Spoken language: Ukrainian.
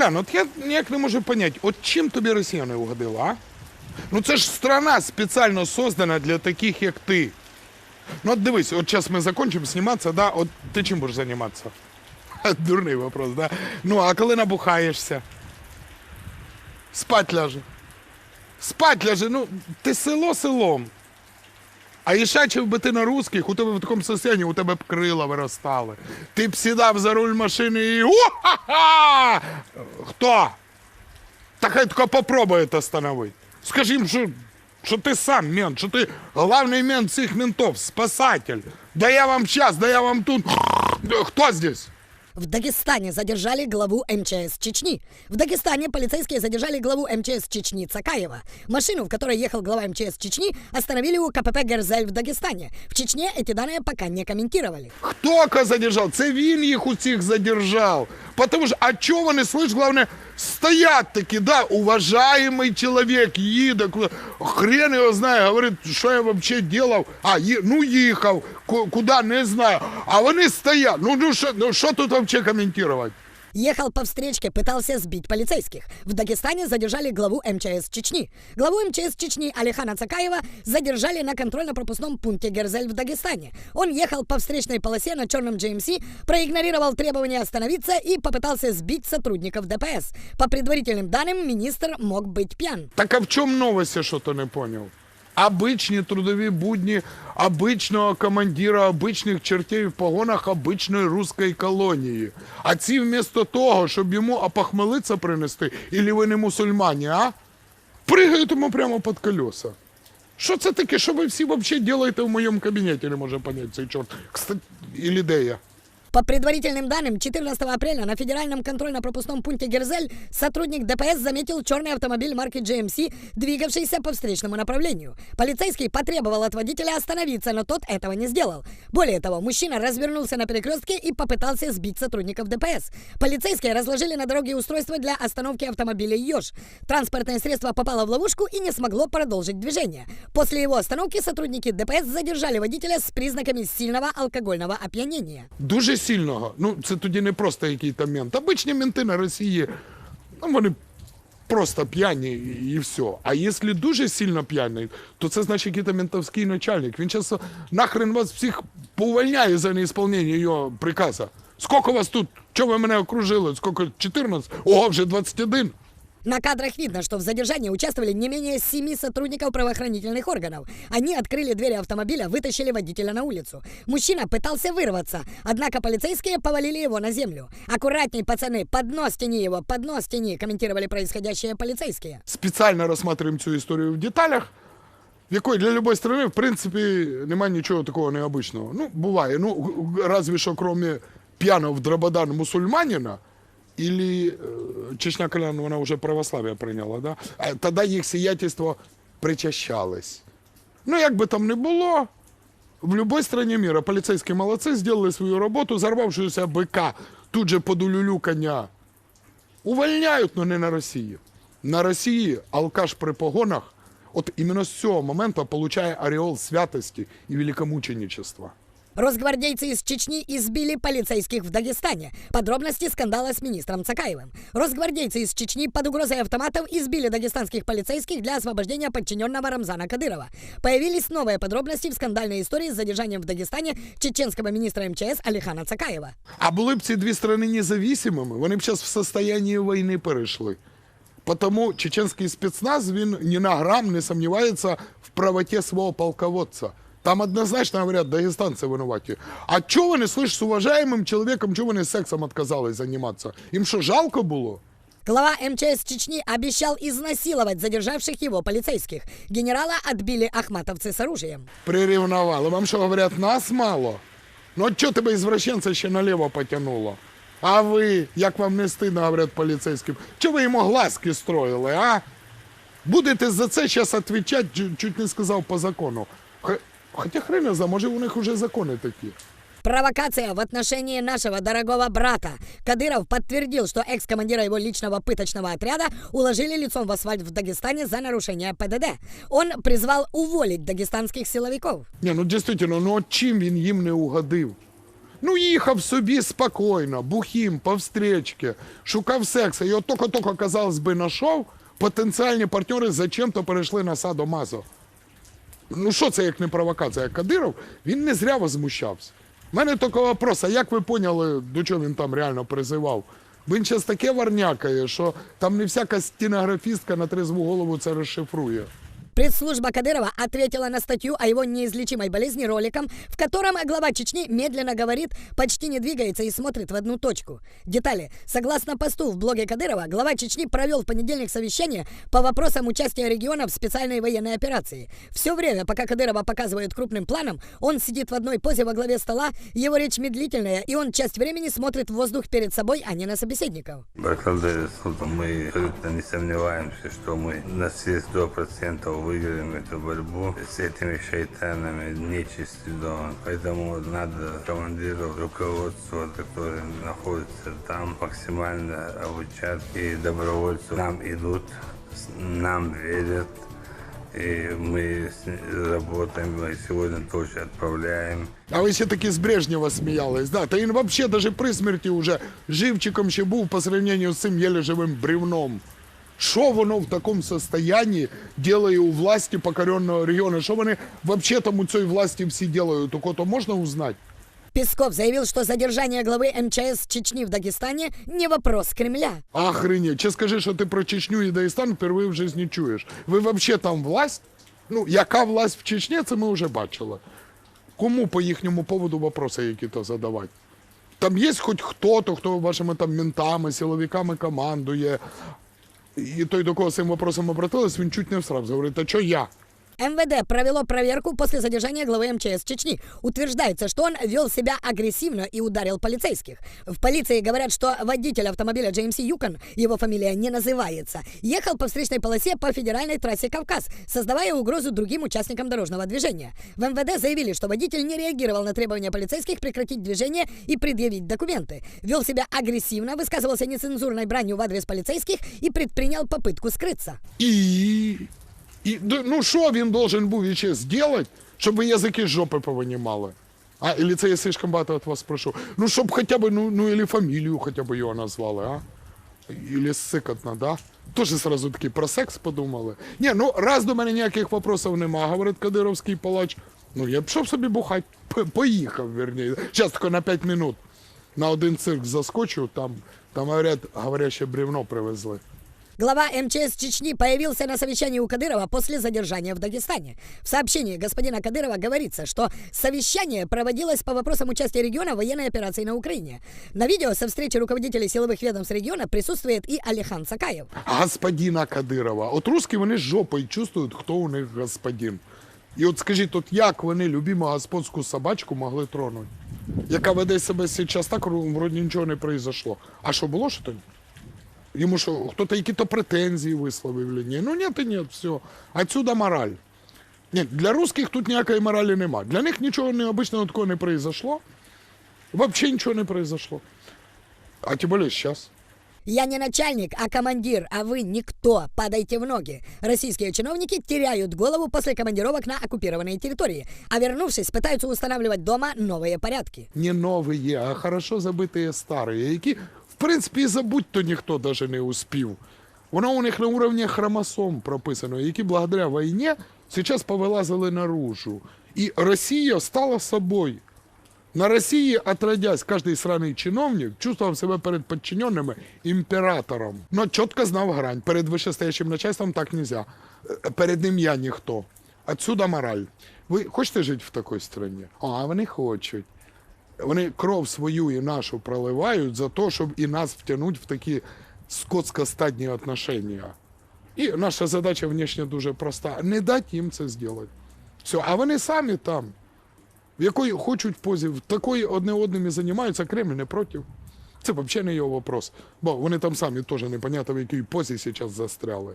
Колян, от я ніяк не можу поняти, от чим тобі Росія не угодила, а? Ну це ж страна спеціально создана для таких, як ти. Ну от дивись, от зараз ми закінчимо зніматися, да? от ти чим будеш займатися? Дурний вопрос, да? Ну, а коли набухаєшся? Спать ляже. Спать ляже, ну, ти село селом. А ішачив би ти на русських, у тебе в такому состоянні, у тебе б крила виростали. Ти б сідав за руль машини і. О-ха-ха! Хто? Та хай тільки попробує остановити. Скажи їм, що, що ти сам мент, що ти головний мент всіх ментов, спасатель. Да я вам щас, да я вам тут. Хто здесь? В Дагестане задержали главу МЧС Чечни. В Дагестане полицейские задержали главу МЧС Чечни Цакаева. Машину, в которой ехал глава МЧС Чечни, остановили у КПП «Герзель» в Дагестане. В Чечне эти данные пока не комментировали. Хто ка задержав? Це він їх усіх задержав. Потому що, а чого вони, слышь, головне, стоять такі, да, уважаємий чоловік, їде, куди- хрен його знає, говорить, що я взагалі делав, а, ї- ну їхав, ку- куди, не знаю, а вони стоять, ну, ну, що, ну, що тут взагалі коментувати? Ехал по встречке, пытался сбить полицейских. В Дагестане задержали главу МЧС Чечни. Главу МЧС Чечни Алихана Цакаева задержали на контрольно-пропускном пункте Герзель в Дагестане. Он ехал по встречной полосе на черном GMC, проигнорировал требования остановиться и попытался сбить сотрудников ДПС. По предварительным данным, министр мог быть пьян. Так а в чому новость, я що-то не поняв? Обичні трудові будні обичного командира обичних чертей в погонах обичної руської колонії. А ці вмісто того, щоб йому опохмелиться принести, і ви не мусульмані, а? Пригають йому прямо під колеса. Що це таке, що ви всі взагалі робите в моєму кабінеті, не може поняти цей чорт. Кстати, і Дея. По предварительным данным, 14 апреля на федеральном контрольно-пропускном пункте Герзель сотрудник ДПС заметил черный автомобиль марки GMC, двигавшийся по встречному направлению. Полицейский потребовал от водителя остановиться, но тот этого не сделал. Более того, мужчина развернулся на перекрестке и попытался сбить сотрудников ДПС. Полицейские разложили на дороге устройство для остановки автомобиля «Еж». Транспортное средство попало в ловушку и не смогло продолжить движение. После его остановки сотрудники ДПС задержали водителя с признаками сильного алкогольного опьянения. Дуже сильного. Ну, це тоді не просто який там мент. Обичні менти на Росії, ну, вони просто п'яні і все. А якщо дуже сильно п'яний, то це значить якийсь ментовський начальник. Він часто нахрен вас всіх поувольняє за неісполнення його приказу. Скільки вас тут? Чого ви мене окружили? Скільки? 14? Ого, вже 21. На кадрах видно, что в задержании участвовали не менее семи сотрудников правоохранительных органов. Они открыли двери автомобиля, вытащили водителя на улицу. Мужчина пытался вырваться, однако полицейские повалили его на землю. «Аккуратней, пацаны, под нос тяни его, под нос тяни», комментировали происходящее полицейские. спеціально розглядаємо цю історію в деталях, в якої для будь-якої країни, в принципі, немає нічого такого необычного. Ну, буває. Ну, г- разве що, кроме п'яного в драбадан мусульманина, или э, Чечня Колян, вона вже православие прийняла, да? А тоді їх сиятельство причащалось. Ну, як би там не було, в будь-якій країні міра поліцейські молодці зробили свою роботу, зарвавшися бика тут же под улюлюкання Увольняють, але не на Росії. На Росії алкаш при погонах от іменно з цього моменту получає ореол святості і великомученичества. Росгвардейцы из Чечни избили полицейских в Дагестане. Подробности скандала с министром Цакаевым. Росгвардейцы из Чечни под угрозой автоматов избили дагестанских полицейских для освобождения подчиненного Рамзана Кадырова. Появились новые подробности в скандальной истории с задержанием в Дагестане чеченского министра МЧС Алихана Цакаева. А були б ці дві країни независимими, вони б зараз в состоянні війни перейшли. Потому чеченський спецназ, він ні на грам не сомневается в правоте свого полководца. Там однозначно говорят, дагестанцы винуваті. А чого вони, слышь, з уважаемым чоловіком, чого вони сексом отказались займатися? Їм що, жалко було? Глава МЧС Чечни обещал изнасиловать задержавших его полицейских. Генерала отбили ахматовцы с оружием. Приревновали. Вам що говорять, нас мало? Ну от чого тебе извращенця ще наліво потягнуло? А ви, як вам не стидно, говорять поліцейським, чого ви йому глазки строїли, а? Будете за це зараз відповідати, чу- чуть не сказав по закону. Х- Хоча хрен його знає, може у них вже закони такі. Провокация в отношении нашего дорогого брата. Кадыров подтвердил, что экс-командира его личного пыточного отряда уложили лицом в асфальт в Дагестане за нарушение ПДД. Он призвал уволить дагестанских силовиков. Ні, ну дійсно, ну от чим він їм не угодив? Ну, їхав собі спокійно, бухим, по встречці, шукав секса. І от тільки-тільки, казалось би, знайшов, потенціальні партнери зачем-то перейшли на садо Мазо. Ну що це як не провокація? Кадиров, він не зря возмущався. У мене тільки вопрос, а як ви поняли, до чого він там реально призивав? Він зараз таке варнякає, що там не всяка стінографістка на трезву голову це розшифрує. Пресс-служба Кадырова ответила на статью о его неизлечимой болезни роликом, в котором глава Чечни медленно говорит, почти не двигается и смотрит в одну точку. Детали. Согласно посту в блоге Кадырова, глава Чечни провел в понедельник совещание по вопросам участия региона в специальной военной операции. Все время, пока Кадырова показывают крупным планом, он сидит в одной позе во главе стола, его речь медлительная, и он часть времени смотрит в воздух перед собой, а не на собеседников. Мы абсолютно не сомневаемся, что мы на все сто процентов выиграем эту борьбу с этими шайтанами, нечистью дома. Поэтому надо командиру, руководству, которые находятся там, максимально обучать. И добровольцы нам идут, с- нам верят. И мы с ними работаем, мы сегодня тоже отправляем. А ви ще таки з Брежнєва сміялись, да? Та він взагалі навіть при смерті вже живчиком ще був по сравнению з цим єле живим бревном. Що воно в такому состоянии делає у власті покоренного регіону? Що вони взагалі там у цій власті всі делають? У кого-то можна узнати? Песков заявил, что задержание главы МЧС Чечни в Дагестане не вопрос Кремля. Охренеть. Чи скажи, що ти про Чечню і Дагестан впервые в житті чуєш. Ви взагалі там власть? Ну, яка власть в Чечні, це ми вже бачили. Кому по їхньому поводу вопроси які-то задавати? Там є хоч хто-то, хто вашими там ментами, силовиками командує. І той, до кого з цим вопросом обратилась, він чуть не всрався. Говорить, а що я? МВД провело проверку после задержания главы МЧС Чечни. Утверждается, что он вел себя агрессивно и ударил полицейских. В полиции говорят, что водитель автомобиля GMC Юкон, его фамилия не называется, ехал по встречной полосе по федеральной трассе Кавказ, создавая угрозу другим участникам дорожного движения. В МВД заявили, что водитель не реагировал на требования полицейских прекратить движение и предъявить документы. Вел себя агрессивно, высказывался нецензурной бранью в адрес полицейских и предпринял попытку скрыться. І. І ну що він должен був іще зробити, щоб ви язики з жопи повинімали? А, или це я слишком багато від вас прошу. Ну, щоб хоча б, ну, ну, или фамілію хоча б його назвали, а? Или сикотно, да? Тоже сразу таки про секс подумали. Ні, ну раз до мене ніяких вопросів нема, говорить Кадировський палач. Ну, я б пішов собі бухать, поїхав, верніше. Зараз тільки на 5 минут. На один цирк заскочив, там, там говорять, говоряще бревно привезли. Глава МЧС Чечни появился на совещании у Кадырова после задержания в Дагестане. В сообщении господина Кадырова говорится, что совещание проводилось по вопросам участия региона в военной операции на Украине. На видео со встречи руководителей силовых ведомств региона присутствует и Алихан Сакаев. господина Кадирова. От русські вони з жопою чувствують, хто у них господин. І от скажіть, от як вони любиму господську собачку могли тронути? Яка веде себе зараз так, вроді нічого не произошло. А що було що то? Йому що, хто-то які-то претензії висловив чи ні? Ну ні, то ні, все. Отсюда мораль. Ні, для русських тут ніякої моралі нема. Для них нічого необычного такого не произошло. Взагалі нічого не произошло. А тим більше зараз. Я не начальник, а командир, а вы никто. Падайте в ноги. Российские чиновники теряют голову после командировок на оккупированные территории, а вернувшись, пытаются устанавливать дома новые порядки. не нові, а хорошо забиті старі, які, в Принципі, забудь-то ніхто даже не успів. Воно у них на уровні хромосом прописано, які благодаря війні зараз повилазили наружу. І Росія стала собою. На Росії, отродясь, кожний сраний чиновник чувствував себе перед подчиненими імператором. Но чітко знав грань. Перед вищестоящим начальством так нельзя. Е, Перед ним я ніхто. Отсюда мораль. Ви хочете жити в такій країні? А вони хочуть. Вони кров свою і нашу проливають за те, щоб і нас втягнути в такі скотсько-стадні отношення. І наша задача внешне дуже проста: не дати їм це зробити. Все, а вони самі там, в якої хочуть позі, в такої одне одним і займаються, Кремль не проти. Це взагалі не його вопрос. Бо вони там самі теж непонятно в якій позі зараз застряли.